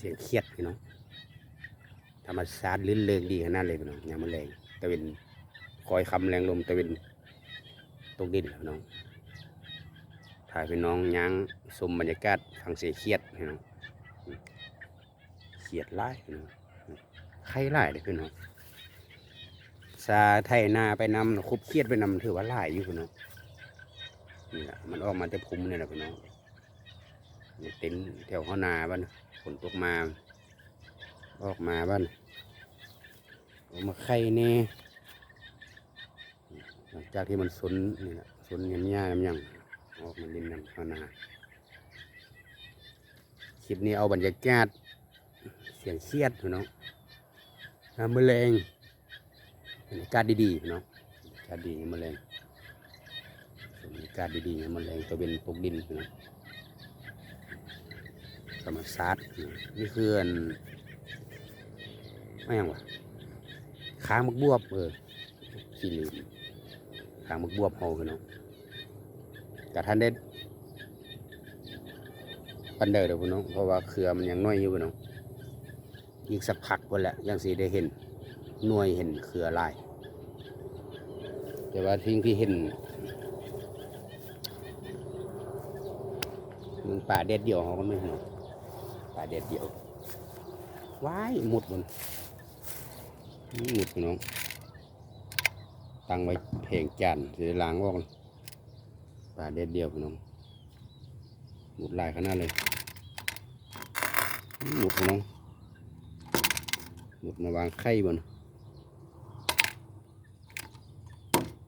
เสียงเครียดพี่น้องธรรมชาติลื่นเริงดีขนาดเลยพี่น้องยามมันแรงตะเวนคอยคำแรงลมตะเวนตกดินและพี่น้องถ่ายพี่น้องย่างชมบรรยากาศฟังเสียงเครียดพี่น้องเครียดไล่พี่น้องไข้ไล่เลยพี่น้องซาไทยนาไปนำคุบเครียดไปนำถือว่าไล่อยู่พี่น้องนี่แหละมันออกมาจะพุ่มเนี่ยแหละพี่น้อง เต็นแถวข้านาบ้านฝนตกมาออกมาบ้านออกมาไข่เน่หลังจากที่มันสนนี่แหละสนเงี้ยย่ำยังออกมาดินนั่นข้านาคลิปนี้เอาบรรยากาศเสียงเครียดพี่น้องน้ำแมลงบรรยากาศดีๆพี่น้องบรรยากาศดีแมลงบรรยากาศดีๆแมลงตะเวนตกดินพี่น้อง ธรรมศาสตร์นี่คืออันไม่ยังวะค้างมักบวบเออขี้ลืมค้างมักบวบเฮาพี่น้องกะท่านได้ปันเดอร์เด้อพี่น้องเพราะว่าเครือมันยังน้อยอยู่พี่น้องอีกสักพักก็แหละยังสีได้เห็นหน่วยเห็นเครือลาย แต่ว่าทิ้งที่เห็นมึงป่าเด็ดเดียวเขาก็ไม่เห็น ลาเด็ดเดียวว้ายหมดบนนี่หมดน้อง ตั้งไว้เพลงจานจะได้ล้างออกปลาเด็ดเดียวพี่น้องหมดลายขนาดเลยนี่หมดพี่น้องหมดมาวางไข่บน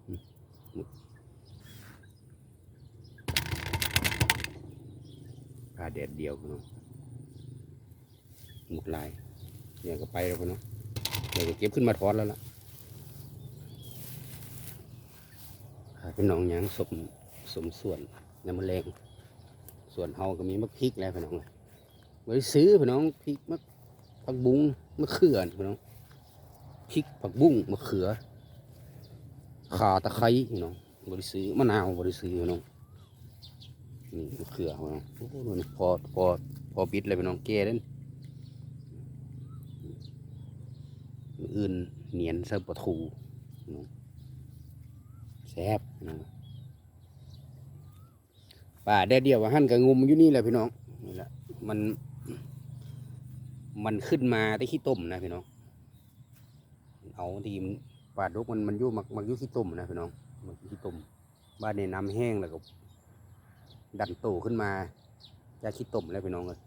อืมหมุดปลาเด็ดเดียวพี่น้อง หมดลายเนี่ยก็ไปแล้วพ่อเนาะเดี๋ยวก็เก็บขึ้นมาทอดแล้วล่ะเป็นหนองยางสมสมส่วนน้ำมันแรงส่วนเฮาก็มีมะพริกแล้วพี่น้องเลยไว้ซื้อพี่น้องพริกมะผักบุ้งมะเขือพี่น้องพริกผักบุ้งมะเขือข่าตะไคร้พี่น้องบริซื้อมะนาวบริซื้อพี่น้องนี่มะเขือพี่น้องโอ้โหพอพอพอปิดเลยพี่น้องแก่เด้น อื่นเหนียนเสิร์ฟปลาทูแซ่บป่าแดดเดียวว่าหั่นกับงุมอยู่นี่แหละพี่น้องนี่แหละมัน มันขึ้นมาได้ขี้ต้มนะพี่น้องเอาทีมปลาดุกมันมันยู่มักมักยู่ขี้ต้มนะพี่น้องมักขี้ต้มบ้านในน้ำแห้งแล้วก็ ดันโตขึ้นมาจากขี้ต้มแล้วพี่น้องเลย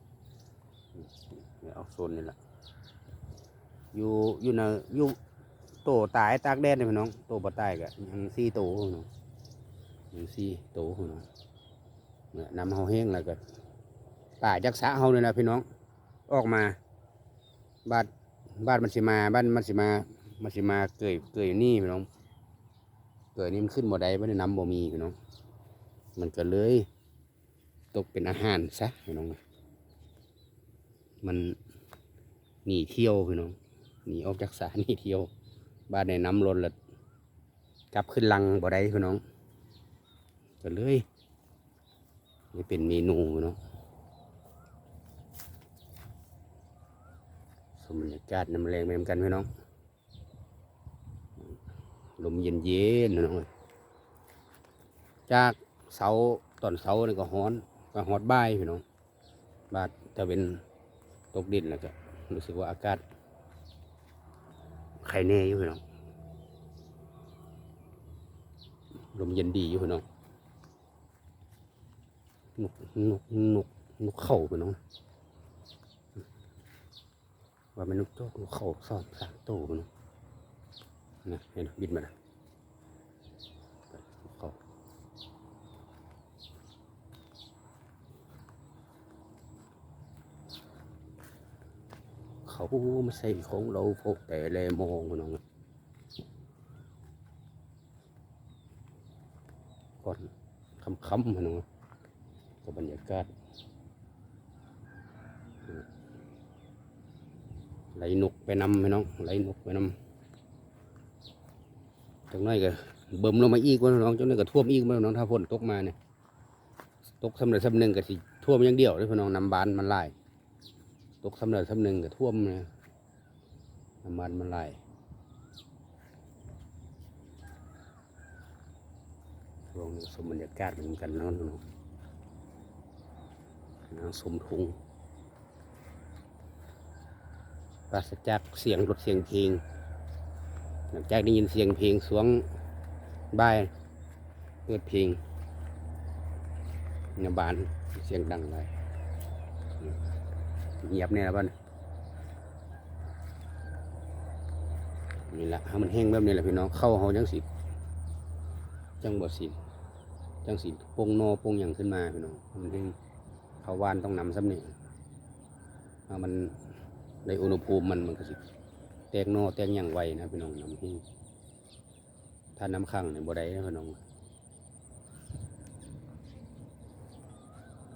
เอาโซนนี่แหละ อยู่อยู่ในอยู่โตตายตากแดดเลยพี่น้องโตบ่ตายก็ยังสี่โตพี่น้องยังสี่โตพี่น้องเนี่ยนำเฮาแห้งแล้วก็ป่าจักษะเฮาเลยนะพี่น้อง ออกมาบ้านบ้านมันสิมาบ้านมันสิมามันสิมาเกยเกยนี่พี่น้องเกยนี่มันขึ้นบ่ได้บ่ได้น้ำบ่มีพี่น้อง มันก็เลย ตกเป็นอาหารซะพี่น้องมันหนีเที่ยวพี่น้อง หนีออกจากสานีเที่ยว บ้านในน้ำล้นและกลับขึ้นลังบ่ได้พี่น้องก็เลยนี่เป็นเมนูเนาะสมบรรยากาศน้ำแรงไปนกันพี่น้องลมเย็นเย็นๆพี่น้องเอ้ยจากเสาตอนเสานี่ก็ฮ้อนก็ฮอดบ่ายพี่น้องบาดจะเป็นตกดินแล้วก็รู้สึกว่าอากาศ ไข่แน่อยู่พี่น้องลมเย็นดีอยู่พี่น้องนกนกนกนกเข่าพี่น้องว่ามันนกโตนกเข่าสอนสามโตพี่น้องนะเห็นไหมบินมาแล้วนกเข่า เขามาใส่ของเราพกแต่แลมองน้องก่อนคำๆน้องกับบรรยากาศไหลนกไปนำพี่น้องไหลนกไปนำจังน้อยก็เบิ่มลงมาอีกว่าน้องจังน้อยก็ท่วมอีกว่าน้องถ้าฝนตกมาเนี่ยตกสำเร็จสำหนึ่งก็สิท่วมอย่างเดียวเลยพี่น้องน้ำบานมันไหลาย ตกสำเร็จสำหนึ่งก็ท่วมนะน้ำมันมันไหลช่วงนี้สมบรรยากาศเหมือนกันนาะเนาะนางสมทุงปราศจากเสียงรถเสียงเพลง หลังจากได้ยินเสียงเพลงสวงบายเปิดเพลงนบานเสียงดังเลย เงียบเนี่ยบ้านนี่แหละให้มันแห้งแบบนี้แหละพี่น้องเข้าเขาจังสิจังบดสิจังสิปงโนปงอย่างขึ้นมาพี่น้องมันแห้งเขาวานต้องนำซ้ำนี่เอามันในอุณหภูมิมันมันก็สิแตกโนแตกอย่างไวนะพี่น้องน้ำแห้งถ้าน้ำขังเนี่ยบ่ได้นะพี่น้อง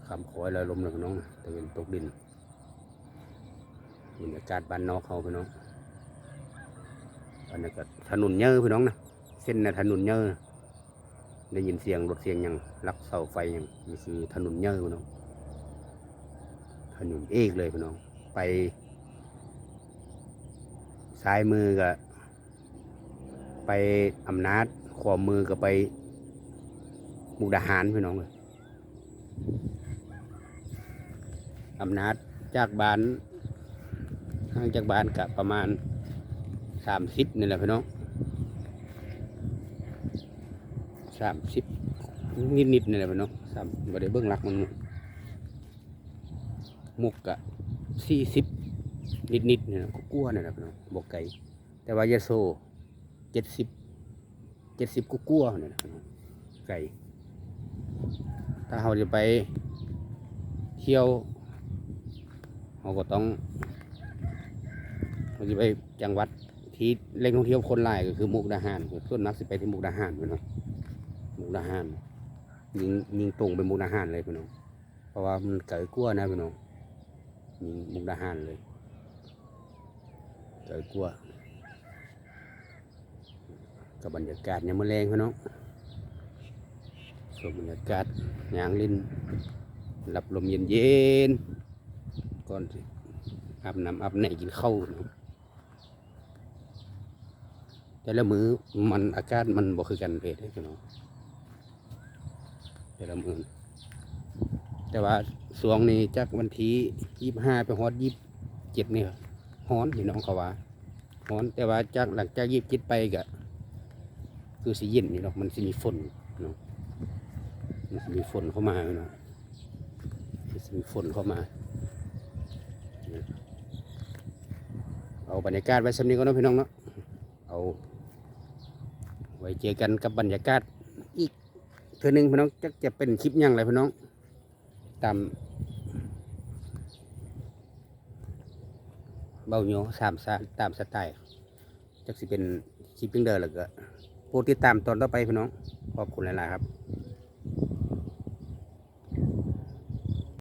คำขอยลอยลมเลยพี่น้องตะเวนตกดิน บรรยากาศบ้านนอกเขาพี่น้องอันนี้ก็ถนนเยอะพี่น้องนะเส้นนะถนนเยอะได้ยินเสียงรถเสียงย่างลักเสาไฟย่างนี่คือถนนเยอะพี่น้องถนนเอกเลยพี่น้อง ไปซ้ายมือก็ไปอำนาจขวามือก็ไปมุกดาหารพี่น้องเลยอำนาจจากบ้าน ห่างจากบ้านกับประมาณสามสิบนี่แหละพี่น้องสามสิบนิดๆนี่แหละพี่น้องสามบ่ได้เบื้องหลักมันมุกกะสี่สิบนิดๆเนี่ยนะก็กลัวนี่ยนะพี่น้องบอกไก่แต่ว่ายาโซเจ็ดสิบเจ็ดสิบก็กลัวเนี่ยนะพี่น้องไก่ถ้าเราจะไปเที่ยวเราก็ต้อง เราจะไปจังหวัดที่แหล่งท่องเที่ยวคนหลายก็คือมุกดาหารส่วนนักสิไปที่มุกดาหารพี่น้องมุกดาหารยิงยิงตรงไปมุกดาหารเลยพี่น้องเพราะว่ามันเกิดกลัวนะพี่น้องมีมุกดาหารเลยเจอกลัวกับบรรยากาศยามมื้อแรงพี่น้องส่วนบรรยากาศยางลินรับลมเย็นเย็นๆก่อนสิอาบน้ำอาบไหนกินข้าวนะ แต่ละมือมันอากาศมันบ่คือกันเลยเด้อพี่น้องแต่ละมือแต่ว่าสวงนี้จากวันที่ยี่ห้าไปฮอดยี่เจ็ดนี่ฮ้อนพี่น้องเขาว่าฮ้อนแต่ว่าจากหลังจากยี่เจ็ดไปก็คือสิเย็นนี่เนาะมันสิมีฝนเนาะมันมีฝนเข้ามาเนาะมันมีฝนเข้ามา เอาบรรยากาศไว้สำนี้ก็นาะพี่น้องเนาะเอา ว้เจอกันกับบรรยากาศอีกเทือหนึงพี่น้องจะจะเป็นคลิปยังไรพี่น้องตามเบาโยสามสาตามสไตล์จักสิเป็นคลิปปิ้งเดอร์แล้วก็โปรดติดตามตอนต่อไปพี่น้องขอบคุณหลาย ๆ ครับ